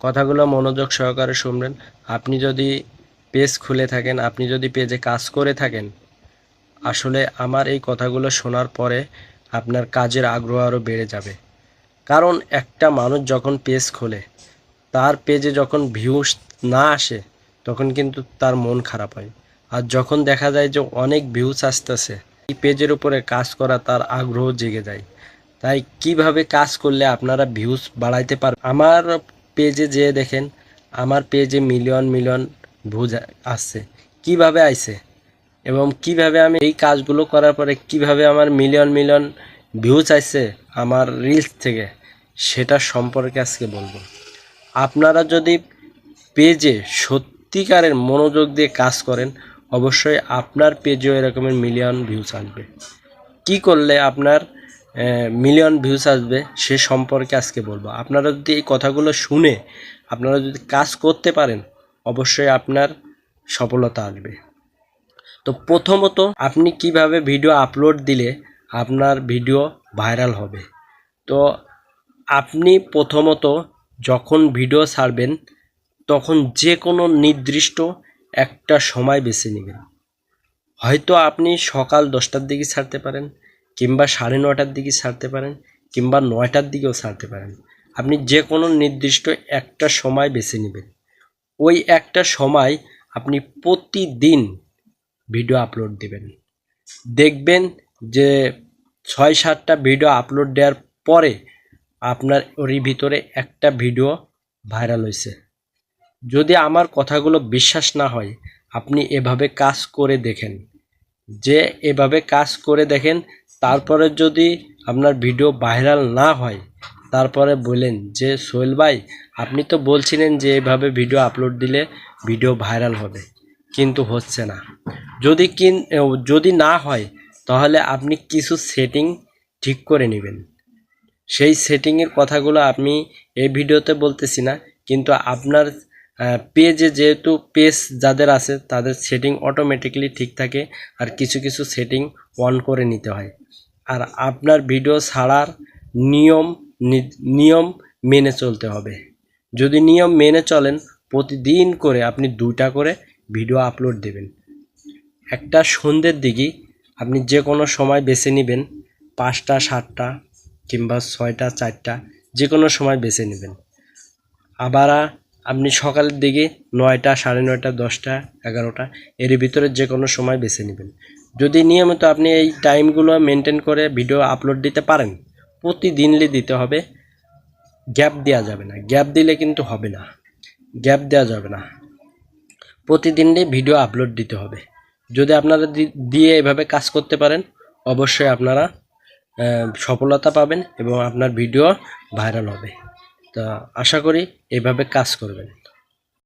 কথাগুলো মনোযোগ সহকারে শুনবেন। আপনি যদি পেজ খুলে থাকেন, আপনি যদি পেজে কাজ করে থাকেন, আসলে আমার এই কথাগুলো শোনার পরে আপনার কাজের আগ্রহ আরও বেড়ে যাবে। কারণ একটা মানুষ যখন পেজ খোলে, তার পেজে যখন ভিউস না আসে, তখন কিন্তু তার মন খারাপ হয়। আর যখন দেখা যায় যে অনেক ভিউস আসতেছে, এই পেজের উপরে কাজ করা তার আগ্রহ জেগে যায়। তাই কীভাবে কাজ করলে আপনারা ভিউজ বাড়াইতে পারবেন? আমার পেজে যেয়ে দেখেন, আমার পেজে মিলিয়ন মিলিয়ন ভিউজ আসছে। কীভাবে আইছে? এবং কীভাবে আমি এই কাজগুলো করার পরে কীভাবে আমার মিলিয়ন মিলিয়ন ভিউজ আসছে আমার রিলস থেকে, সেটা সম্পর্কে আজকে বলব। আপনারা যদি পেজে সত্যিকারের মনোযোগ দিয়ে কাজ করেন, অবশ্যই আপনার পেজেও এরকমের মিলিয়ন ভিউজ আসবে। কি করলে আপনার মিলিয়ন ভিউজ আসবে, সে সম্পর্কে আজকে বলব। আপনারা যদি এই কথাগুলো শুনে, আপনারা যদি কাজ করতে পারেন, অবশ্যই আপনার সফলতা আসবে। তো প্রথমত, আপনি কীভাবে ভিডিও আপলোড দিলে আপনার ভিডিও ভাইরাল হবে? তো আপনি প্রথমত যখন ভিডিও ছাড়বেন, তখন যে কোনো নির্দিষ্ট একটা সময় বেছে নেবেন। হয়তো আপনি সকাল দশটার দিকে ছাড়তে পারেন কিংবা সাড়ে নটার দিকে ছাড়তে পারেন, কিংবা নয়টার দিকেও ছাড়তে পারেন। আপনি যে কোনো নির্দিষ্ট একটা সময় বেছে নেবেন। ওই একটা সময় আপনি প্রতিদিন ভিডিও আপলোড দিবেন। দেখবেন যে ছয় সাতটা ভিডিও আপলোড দেওয়ার পরে আপনার ওরই ভিতরে একটা ভিডিও ভাইরাল হয়েছে যদি আমার কথাগুলো বিশ্বাস না হয়, আপনি এভাবে কাজ করে দেখেন। যে এভাবে কাজ করে দেখেন তারপরে যদি আপনার ভিডিও ভাইরাল না হয়, তারপরে বলেন যে, সোহেল ভাই, আপনি তো বলছিলেন যে, এভাবে ভিডিও আপলোড দিলে ভিডিও ভাইরাল হবে, কিন্তু হচ্ছে না। যদি কিন, যদি না হয়, তাহলে আপনি কিছু সেটিং ঠিক করে নেবেন। সেই সেটিংয়ের কথাগুলো আমি এই ভিডিওতে বলতেছি না, কিন্তু আপনার পেজে যেহেতু পেজ যাদের আছে, তাদের সেটিং অটোমেটিকলি ঠিক থাকে আর কিছু কিছু সেটিং অন করে নিতে হয়। আর আপনার ভিডিও ছাড়ার নিয়ম নিয়ম মেনে চলতে হবে। যদি নিয়ম মেনে চলেন, প্রতিদিন করে আপনি দুটা করে ভিডিও আপলোড দেবেন। একটা সন্ধ্যের দিকে আপনি যে কোনো সময় বেছে নেবেন, পাঁচটা, সাতটা কিংবা ছয়টা, চারটা, যে কোনো সময় বেছে নেবেন। আবার আপনি সকালের দিকে নয়টা, সাড়ে নয়টা, দশটা, এগারোটা, এর ভিতরে যে কোনো সময় বেছে নেবেন। যদি নিয়মিত আপনি এই টাইমগুলো মেনটেন করে ভিডিও আপলোড দিতে পারেন প্রতিদিনলি দিতে হবে। গ্যাপ দেওয়া যাবে না। গ্যাপ দিলে কিন্তু হবে না। গ্যাপ দেওয়া যাবে না। প্রতিদিনই ভিডিও আপলোড দিতে হবে। যদি আপনারা দিয়ে এভাবে কাজ করতে পারেন, অবশ্যই আপনারা সফলতা পাবেন এবং আপনার ভিডিও ভাইরাল হবে। তা আশা করি এভাবে কাজ করবেন।